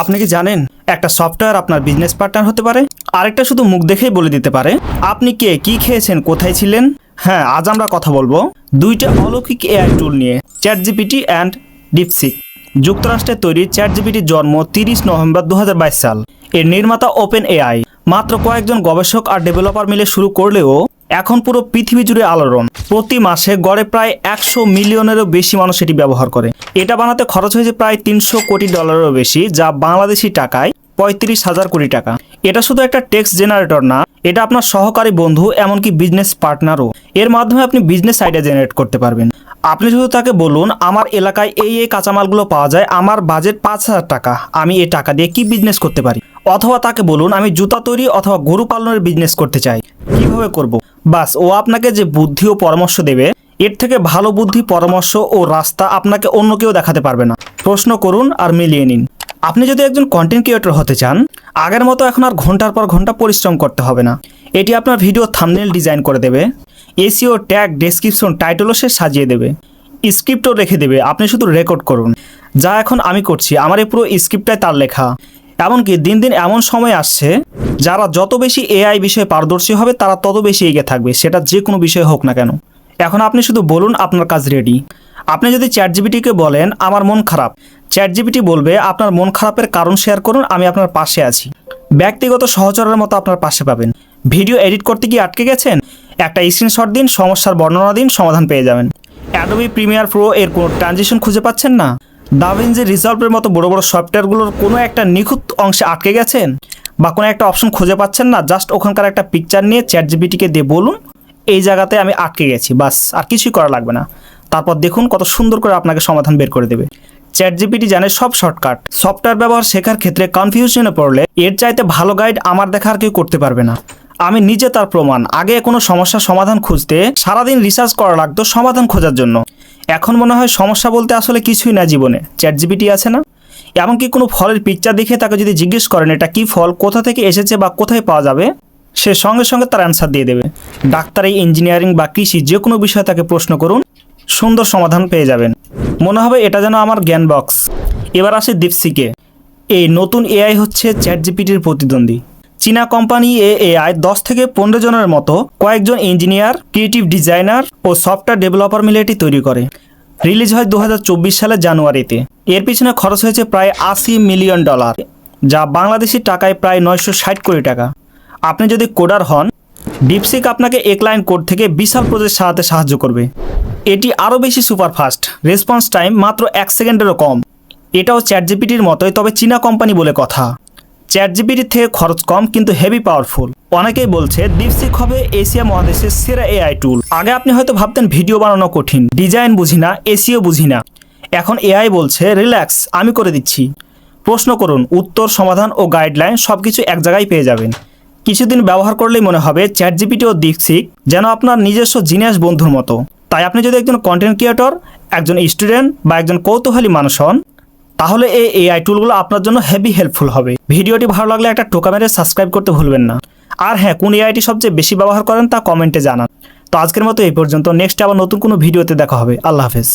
আপনি কি জানেন, একটা সফটওয়্যার আপনার বিজনেস পার্টনার হতে পারে? আরেকটা শুধু মুখ দেখেই বলে দিতে পারে। আপনি কে, কি খেয়েছেন, কোথায় ছিলেন? হ্যাঁ আজ আমরা কথা বলব দুইটা অলৌকিক এআই টুল নিয়ে চ্যাট জিপিটি অ্যান্ড ডিপসিক যুক্তরাষ্ট্রের তৈরি চ্যাট জিপিটির জন্ম তিরিশ নভেম্বর দু হাজার বাইশ সাল। এর নির্মাতা ওপেন এআই মাত্র কয়েকজন গবেষক আর ডেভেলপার মিলে শুরু করলেও এখন পুরো পৃথিবী জুড়ে আলোড়ন। প্রতি মাসে গড়ে প্রায় একশো মিলিয়নেরও বেশি মানুষ এটি ব্যবহার করে। এটা বানাতে খরচ হয়েছে প্রায় তিনশো কোটি ডলারেরও বেশি, যা বাংলাদেশি টাকায় পঁয়ত্রিশ হাজার কোটি টাকা। এটা শুধু একটা টেক্সট জেনারেটর না, এটা আপনার সহকারী বন্ধু, এমনকি বিজনেস পার্টনারও। এর মাধ্যমে আপনি বিজনেস আইডিয়া জেনারেট করতে পারবেন। আপনি শুধু তাকে বলুন, আমার এলাকায় এই এই কাঁচামালগুলো পাওয়া যায়, আমার বাজেট পাঁচ হাজার টাকা, আমি এই টাকা দিয়ে কি বিজনেস করতে পারি? অথবা তাকে বলুন, আমি জুতা তৈরি অথবা গরু পালনের বিজনেস করতে চাই, কীভাবে করব? বাস, ও আপনাকে যে বুদ্ধি ও পরামর্শ দেবে, এর থেকে ভালো বুদ্ধি, পরামর্শ ও রাস্তা আপনাকে অন্য কেউ দেখাতে পারবে না। প্রশ্ন করুন আর মিলিয়ে নিন। আপনি যদি একজন কন্টেন্ট ক্রিয়েটর হতে চান, আগের মতো এখন আর ঘণ্টার পর ঘণ্টা পরিশ্রম করতে হবে না। এটি আপনার ভিডিও থামনেল ডিজাইন করে দেবে। এসিও ট্যাগ ডেসক্রিপশন টাইটেলও সে সাজিয়ে দেবে। স্ক্রিপ্টও রেখে দেবে। আপনি শুধু রেকর্ড করুন। যা এখন আমি করছি, আমার এই পুরো স্ক্রিপ্টটাই তার লেখা। এমনকি দিন দিন এমন সময় আসছে, যারা যত বেশি এআই বিষয়ে পারদর্শী হবে, তারা তত বেশি এগিয়ে থাকবে। সেটা যে কোনো বিষয় হোক না কেন। এখন আপনি শুধু বলুন আপনার কাজ রেডি আপনি যদি চ্যাট জিবিটিকে বলেন, আমার মন খারাপ। চ্যাট জিবিটি বলবে, আপনার মন খারাপের কারণ শেয়ার করুন, আমি আপনার পাশে আছি। ব্যক্তিগত সহচরের মতো আপনার পাশে পাবেন। ভিডিও এডিট করতে গিয়ে আটকে গেছেন? একটা স্ক্রিনশট দিন, সমস্যার বর্ণনা দিন, সমাধান পেয়ে যাবেন। অ্যাডোবি প্রিমিয়ার প্রো এর কোনো ট্রানজিশন খুঁজে পাচ্ছেন না? দাভিনজি রিজলভের মতো বড় বড় সফটওয়্যারগুলোর কোনো একটা নিখুঁত অংশে আটকে গেছেন? বা কোনো একটা অপশন খুঁজে পাচ্ছেন না? জাস্ট ওখানকার একটা পিকচার নিয়ে চ্যাট জিবিটিকে দিয়ে বলুন, এই জায়গাতে আমি আটকে গেছি, বাস, আর কিছুই করা লাগবে না। তারপর দেখুন কত সুন্দর করে আপনাকে সমাধান বের করে দেবে। চ্যাট জিপিটি জানে সব শর্টকাট সফটওয়্যার ব্যবহার শেখার ক্ষেত্রে কনফিউশনে পড়লে এর চাইতে ভালো গাইড আমার দেখা আর কেউ করতে পারবে না। আমি নিজে তার প্রমাণ। আগে কোনো সমস্যার সমাধান খুঁজতে সারাদিন রিসার্চ করা লাগতো সমাধান খোঁজার জন্য। এখন মনে হয় সমস্যা বলতে আসলে কিছুই না জীবনে। চ্যাট জিপিটি আছে না? এমনকি কোনো ফলের পিকচার দেখে তাকে যদি জিজ্ঞেস করেন, এটা কি ফল? কোথা থেকে এসেছে বা কোথায় পাওয়া যাবে? সে সঙ্গে সঙ্গে তার অ্যান্সার দিয়ে দেবে। ডাক্তারি ইঞ্জিনিয়ারিং বা কৃষি যে কোনো বিষয়ে তাকে প্রশ্ন করুন, সুন্দর সমাধান পেয়ে যাবেন। মনে হবে এটা যেন আমার জ্ঞান বক্স এবার আসে দীপসিকে। এই নতুন এআই হচ্ছে চ্যাট জিপিটির প্রতিদ্বন্দ্বী। চীনা কোম্পানি এ এআই দশ থেকে পনেরো জনের মতো কয়েকজন ইঞ্জিনিয়ার, ক্রিয়েটিভ ডিজাইনার ও সফটওয়্যার ডেভেলপার মিলে এটি তৈরি করে। রিলিজ হয় দু সালের জানুয়ারিতে। এর পিছনে খরচ হয়েছে প্রায় আশি মিলিয়ন ডলার, যা বাংলাদেশি টাকায় প্রায় নয়শো ষাট কোটি টাকা। আপনি যদি কোডার হন, ডিপসিক আপনাকে এক লাইন কোড থেকে বিশাল প্রজেক্ট সারাতে সাহায্য করবে। এটি আরও বেশি সুপারফাস্ট, রেসপন্স টাইম মাত্র এক সেকেন্ডেরও কম। এটাও চ্যাট জিপিটির মতোই, তবে চীনা কোম্পানি বলে কথা। চ্যাট জিপিটির থেকে খরচ কম কিন্তু হেভি পাওয়ারফুল অনেকেই বলছে ডিপসিক হবে এশিয়া মহাদেশের সেরা এআই টুল আগে আপনি হয়তো ভাবতেন ভিডিও বানানো কঠিন ডিজাইন বুঝি না এসিও বুঝি না। এখন এআই বলছে রিল্যাক্স আমি করে দিচ্ছি। প্রশ্ন করুন, উত্তর, সমাধান ও গাইডলাইন সব কিছু এক জায়গায় পেয়ে যাবেন। কিছুদিন ব্যবহার করলেই মনে হবে চ্যাট জিপিটি ও দীপসিক যেন আপনার নিজস্ব জিনিয়াস বন্ধুর মতো। তাই আপনি যদি একজন কন্টেন্ট ক্রিয়েটর একজন স্টুডেন্ট বা একজন কৌতূহলী মানুষ হন তাহলে এই এআই টুলগুলো আপনার জন্য হেভি হেল্পফুল হবে। ভিডিওটি ভালো লাগলে একটা টোকা মেরে সাবস্ক্রাইব করতে ভুলবেন না। আর হ্যাঁ কোন এআইটি সবচেয়ে বেশি ব্যবহার করেন তা কমেন্টে জানান। তো আজকের মতো এই পর্যন্ত। নেক্সট আবার নতুন কোনো ভিডিওতে দেখা হবে। আল্লাহ হাফেজ।